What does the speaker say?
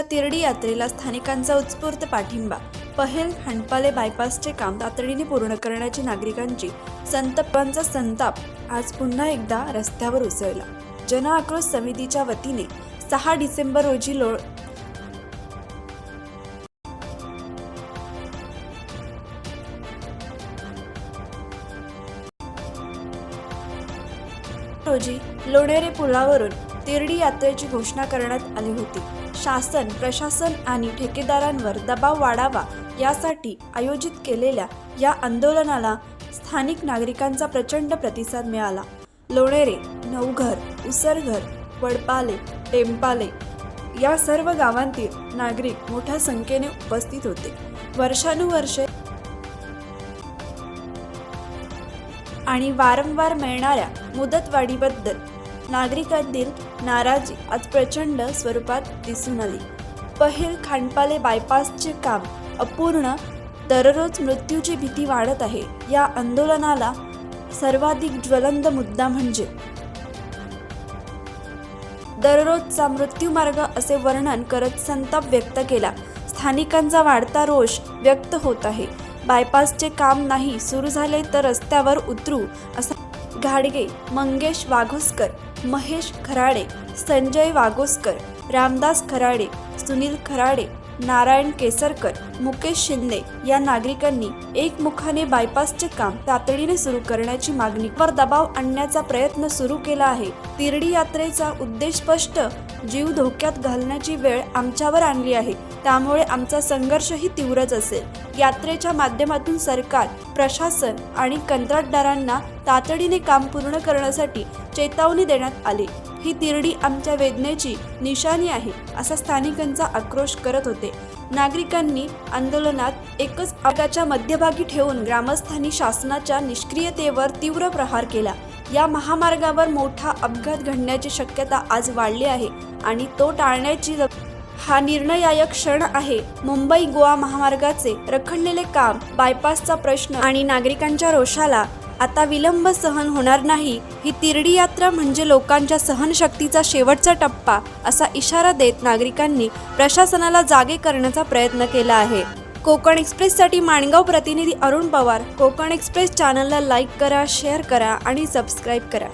तिरडी यात्रेला स्थानिकांचा उत्स्फूर्त पाठिंबा. पहेल हंडपाले बायपासचे काम तातडीने पूर्ण करण्याची नागरिकांची संतपांचा संताप आज पुन्हा एकदा रस्त्यावर उसळला. जन आक्रोश समितीच्या वतीने सहा डिसेंबर रोजी लोळ रोजी लोणेरे पुलावरून तिरडी यात्रेची घोषणा करण्यात आली होती. शासन प्रशासन आणि ठेकेदारांवर दबाव वाढावा यासाठी आयोजित केलेल्या या आंदोलनाला स्थानिक नागरिकांचा प्रचंड प्रतिसाद मिळाला. लोणेरे नवघर उसरघर वडपाले टेंपाले या सर्व गावांतील नागरिक मोठ्या संख्येने उपस्थित होते. वर्षानुवर्षे आणि वारंवार मिळणाऱ्या मुदतवाढीबद्दल नागरिकांतील नाराजी आज प्रचंड स्वरूपात दिसून आली. पहिल खांडपाले बायपासचे काम अपूर्ण दररोज मृत्यूची भीती वाढत आहे. या आंदोलनाला सर्वाधिक ज्वलंत मुद्दा म्हणजे दररोजचा मृत्यूमार्ग असे वर्णन करत संताप व्यक्त केला. स्थानिकांचा वाढता रोष व्यक्त होत आहे. बायपासचे काम नाही सुरू झाले तर रस्त्यावर उतरू असा घाडगे मंगेश वाघोसकर महेश खराडे संजय वागोसकर रामदास खराडे सुनील खराडे नारायण केसरकर मुकेश शिंदे या नागरिकांनी एकमुखाने बायपासचे काम तातडीने सुरू करण्याची मागणी. वर दबाव आणण्याचा प्रयत्न सुरू केला आहे. तिरडी यात्रेचा उद्देश स्पष्ट जीव धोक्यात घालण्याची वेळ आमच्यावर आणली आहे. त्यामुळे आमचा संघर्षही तीव्रच असेल. यात्रेच्या माध्यमातून सरकार प्रशासन आणि कंत्राटदारांना तातडीने काम पूर्ण करण्यासाठी चेतावणी देण्यात आली. ही तिरडी आमच्या वेदनेची निशाणी आहे असा स्थानिकांचा आक्रोश करत होते. नागरिकांनी आंदोलनात एकच आगाच्या मध्यभागी ठेवून ग्रामस्थांनी शासनाच्या निष्क्रियतेवर तीव्र प्रहार केला. या महामार्गावर मोठा अपघात घडण्याची शक्यता आज वाढली आहे आणि तो टाळण्याची ज- हा निर्णयायक क्षण आहे. मुंबई गोवा महामार्गाचे रखडलेले काम बायपासचा प्रश्न आणि नागरिकांच्या रोषाला आता विलंब सहन होणार नाही. ही तिरडी यात्रा म्हणजे लोकांच्या सहनशक्तीचा शेवटचा टप्पा असा इशारा देत नागरिकांनी प्रशासनाला जागे करण्याचा प्रयत्न केला आहे. कोकण एक्सप्रेससाठी माणगाव प्रतिनिधी अरुण पवार. कोकण एक्सप्रेस चॅनलला लाईक करा शेअर करा आणि सबस्क्राईब करा.